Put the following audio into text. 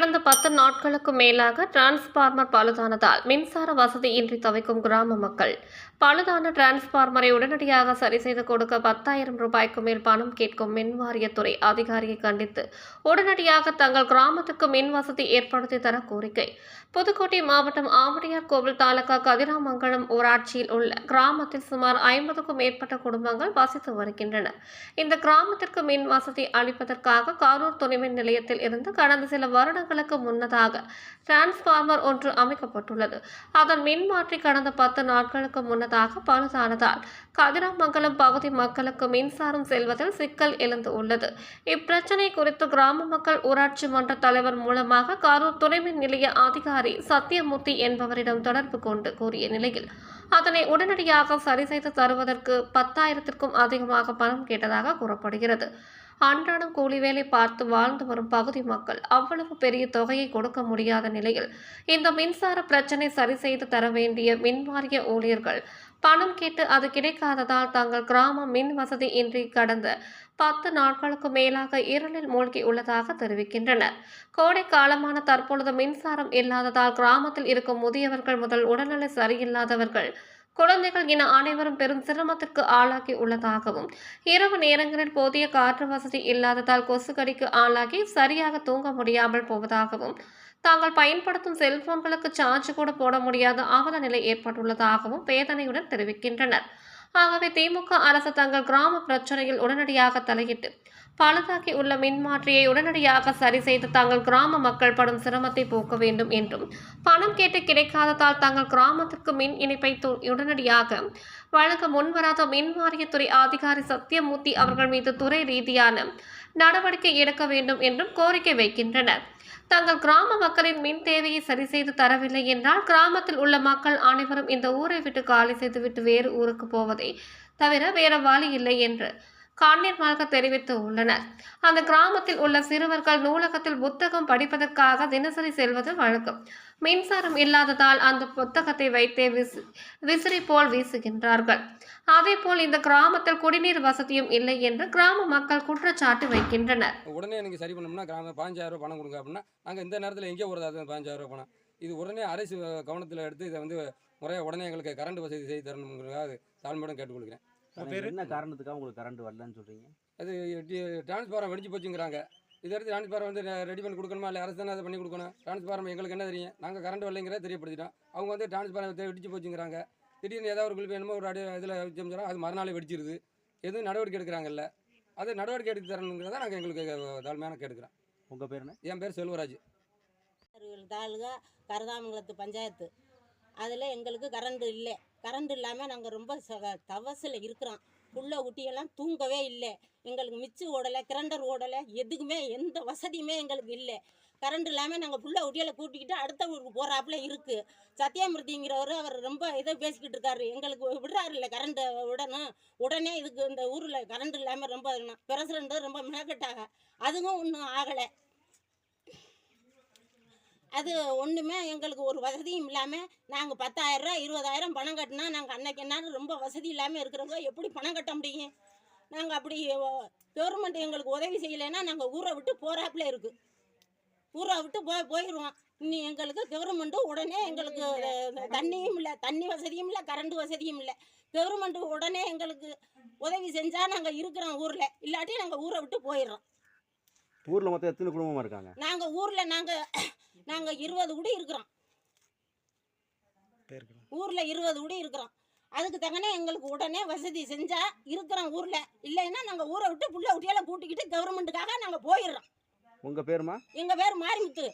கடந்த பத்து நாட்களுக்கு மேலாக டிரான்ஸ்பார்மர் பழுதானதால் மின்சார வசதியின்றி தவிக்கும் கிராம மக்கள். பழுதான டிரான்ஸ்பார்மரை உடனடியாக சரி செய்து கொடுக்க பத்தாயிரம் ரூபாய்க்கு மேல் பணம் கேட்கும் மின் வாரியத்துறை அதிகாரியை கண்டித்து உடனடியாக தங்கள் கிராமத்துக்கு மின் வசதி ஏற்படுத்தி தர கோரிக்கை. புதுக்கோட்டை மாவட்டம் ஆவடியார் கோவில் தாலுகா கதிராமங்கலம் ஊராட்சியில் உள்ள கிராமத்தில் சுமார் ஐம்பதுக்கும் மேற்பட்ட குடும்பங்கள் வசித்து வருகின்றன. இந்த கிராமத்திற்கு மின் வசதி அளிப்பதற்காக காரூர் துணைமின் நிலையத்தில் இருந்து கடந்த சில வருடங்கள் வருடங்களுக்கு முன்னதாக டிரான்ஸ்பார்மர் ஒன்று அமைக்கப்பட்டுள்ளது. அதன் மின்மாற்றி கடந்த பத்து நாட்களுக்கு முன்னதாக பழுதானதால் கதிராமங்கலம் பகுதி மக்களுக்கு மின்சாரம் செல்வதில் சிக்கல் எழுந்து உள்ளது இப்பிரச்சனை குறித்து கிராம மக்கள் ஊராட்சி மன்ற தலைவர் மூலமாக கரூர் துணைமின் நிலைய அதிகாரி சத்தியமூர்த்தி என்பவரிடம் தொடர்பு கொண்டு கூறிய நிலையில் அதனை உடனடியாக சரி செய்து தருவதற்கு பத்தாயிரத்திற்கும் அதிகமாக பணம் கேட்டதாக கூறப்படுகிறது. அன்றாடம் கூலி வேலை பார்த்து வாழ்ந்து வரும் பகுதி மக்கள் அவ்வளவு பெரிய தொகையை கொடுக்க முடியாத நிலையில் இந்த மின்சார பிரச்சனை சரி செய்து தர வேண்டிய மின்வாரிய ஊழியர்கள் பணம் கேட்டு அது கிடைக்காததால் தங்கள் கிராமம் மின் வசதி இன்றி கடந்த பத்து நாட்களுக்கு மேலாக இருளில் மூழ்கி உள்ளதாக தெரிவிக்கின்றனர். கோடை காலமான தற்பொழுது மின்சாரம் இல்லாததால் கிராமத்தில் இருக்கும் முதியவர்கள் முதல் உடல்நிலை சரியில்லாதவர்கள் குழந்தைகள் என அனைவரும் பெரும் சிரமத்திற்கு ஆளாகி உள்ளதாகவும் இரவு நேரங்களில் போதிய காற்று வசதி இல்லாததால் கொசுக்கடிக்கு ஆளாகி சரியாக தூங்க முடியாமல் போவதாகவும் தாங்கள் பயன்படுத்தும் செல்போன்களுக்கு சார்ஜ் கூட போட முடியாத அவல நிலை ஏற்பட்டுள்ளதாகவும் வேதனையுடன் தெரிவிக்கின்றனர். ஆகவே திமுக அரசு தங்கள் கிராம பிரச்சனையில் உடனடியாக தலையிட்டு பழுதாக்கி உள்ள மின்மாற்றியை உடனடியாக சரி செய்து தங்கள் கிராம மக்கள் படும் சிரமத்தை போக்க வேண்டும் என்றும் பணம் கேட்டு கிடைக்காததால் தங்கள் கிராமத்திற்கு மின் இணைப்பை உடனடியாக வழங்க முன்வராத மின் வாரியத்துறை அதிகாரி சத்யமூர்த்தி அவர்கள் மீது துறை ரீதியான நடவடிக்கை எடுக்க வேண்டும் என்றும் கோரிக்கை வைக்கின்றனர். தங்கள் கிராம மக்களின் மின் தேவையை சரி செய்து தரவில்லை என்றால் கிராமத்தில் உள்ள மக்கள் அனைவரும் இந்த ஊரை விட்டு காலி செய்துவிட்டு வேறு ஊருக்கு போவதை தவிர வேற வழி இல்லை என்று கண்ணீர்மாக தெரிவித்து உள்ளனர். அந்த கிராமத்தில் உள்ள சிறுவர்கள் நூலகத்தில் புத்தகம் படிப்பதற்காக தினசரி செல்வது வழக்கம். மின்சாரம் இல்லாததால் அந்த புத்தகத்தை வைத்தே விசி விசிறி போல் வீசுகின்றார்கள். அதே போல் இந்த கிராமத்தில் குடிநீர் வசதியும் இல்லை என்று கிராம மக்கள் குற்றச்சாட்டு வைக்கின்றனர். உடனே எனக்கு சரி பண்ணோம்னா கிராம பதினஞ்சாயிரம் ரூபா பணம் கொடுங்க அப்படின்னா நாங்கள் இந்த நேரத்தில் எங்கே போகிறது அது பாஞ்சாயிரம் ரூபா பணம். இது உடனே அரசு கவனத்தில் எடுத்து இதை வந்து முறையாக உடனே எங்களுக்கு கரண்ட் வசதி செய்து தரணுங்கிறதுக்காக தாழ்மையுடன் கேட்டுக்கொள்கிறேன். என்ன காரணத்துக்காக உங்களுக்கு கரண்ட் வரலன்னு சொல்றீங்க? அது டிரான்ஸ்பாரம் வெடிச்சு போச்சுங்கிறாங்க. இது எடுத்து டிரான்ஸ்பாரம் வந்து ரெடி பண்ணி கொடுக்கணுமா? இல்லை அரசு தானே அதை பண்ணி கொடுக்கணும்? டிரான்ஸ்பாரம் எங்களுக்கு என்ன தெரியும்? நாங்கள் கரண்ட் வரலைங்கிறத தெரியப்படுத்திட்டோம். அவங்க வந்து டிரான்ஸ்பாரம் வெடிச்சு போச்சுங்கிறாங்க. திடீர்னு ஏதாவது ஒரு குளிப்பு என்னமோ ஒரு அடி இதில் வச்சோம்னா அது மறுநாளே வெடிச்சிருது. எதுவும் நடவடிக்கை எடுக்கிறாங்கல்ல. அது நடவடிக்கை எடுத்து தரணுங்கிறத நாங்கள் எங்களுக்கு தாழ்மையான கேட்டுக்கிறோம் உங்க பேர் என்ன? என் பேர் செல்வராஜ். தாலுகா கரதாமங்கலத்து பஞ்சாயத்து. அதில் எங்களுக்கு கரண்ட் இல்லை. கரண்ட் இல்லாமல் நாங்கள் ரொம்ப ச- தவசில் இருக்கிறோம். புள்ள ஊட்டியெல்லாம் தூங்கவே இல்லை. எங்களுக்கு மிச்சு ஓடலை கிரண்டர் ஓடலை எதுக்குமே எந்த வசதியுமே எங்களுக்கு இல்லை. கரண்ட் இல்லாமல் நாங்கள் புள்ள குட்டியெல்லாம் கூட்டிக்கிட்டு அடுத்த ஊருக்கு போகிறாப்புல இருக்குது சத்யாமிருதிங்கிறவர் அவர் ரொம்ப இதை பேசிக்கிட்டு இருக்காரு. எங்களுக்கு விடுறாரு இல்லை கரண்ட்டை உடனே உடனே இதுக்கு இந்த ஊரில் கரண்ட் இல்லாமல் ரொம்ப பிரசிடண்ட்டு ரொம்ப மேக்கட்டாக அதுவும் ஒன்றும் ஆகலை. அது ஒன்றுமே எங்களுக்கு ஒரு வசதியும் இல்லாமல் நாங்கள் பத்தாயிரரூவா இருபதாயிரம் பணம் கட்டினா நாங்கள் அன்னைக்கு என்ன ரொம்ப வசதி இல்லாமல் இருக்கிறவங்க எப்படி பணம் கட்ட முடியும்? நாங்கள் அப்படி கவர்மெண்ட் எங்களுக்கு உதவி செய்யலைன்னா நாங்கள் ஊரை விட்டு போகிறாப்புல இருக்குது ஊரை விட்டு போய் போயிடுவோம் இனி எங்களுக்கு கவர்மெண்ட்டும் உடனே எங்களுக்கு தண்ணியும் இல்லை தண்ணி வசதியும் இல்லை கரண்ட் வசதியும் இல்லை. கவர்மெண்ட்டு உடனே எங்களுக்கு உதவி செஞ்சால் நாங்கள் இருக்கிறோம் ஊரில். இல்லாட்டி நாங்கள் ஊரை விட்டு போயிடுறோம். ஊர்ல மொத்தம் எத்தனை குடும்பமா இருக்காங்க? நாங்கள் ஊரில் நாங்கள் நாங்கள் இருபது குடி இருக்கிறோம். ஊரில் இருபது குடி இருக்கிறோம். அதுக்கு தக்கனே எங்களுக்கு உடனே வசதி செஞ்சால் இருக்கிறோம் ஊரில். இல்லைன்னா நாங்கள் ஊரை விட்டு புள்ள குட்டியெல்லாம் கூட்டிக்கிட்டு கவர்மெண்ட்டுக்காக நாங்கள் போயிடுறோம். உங்க பேருமா? எங்கள் பேர் மாரிமுத்து.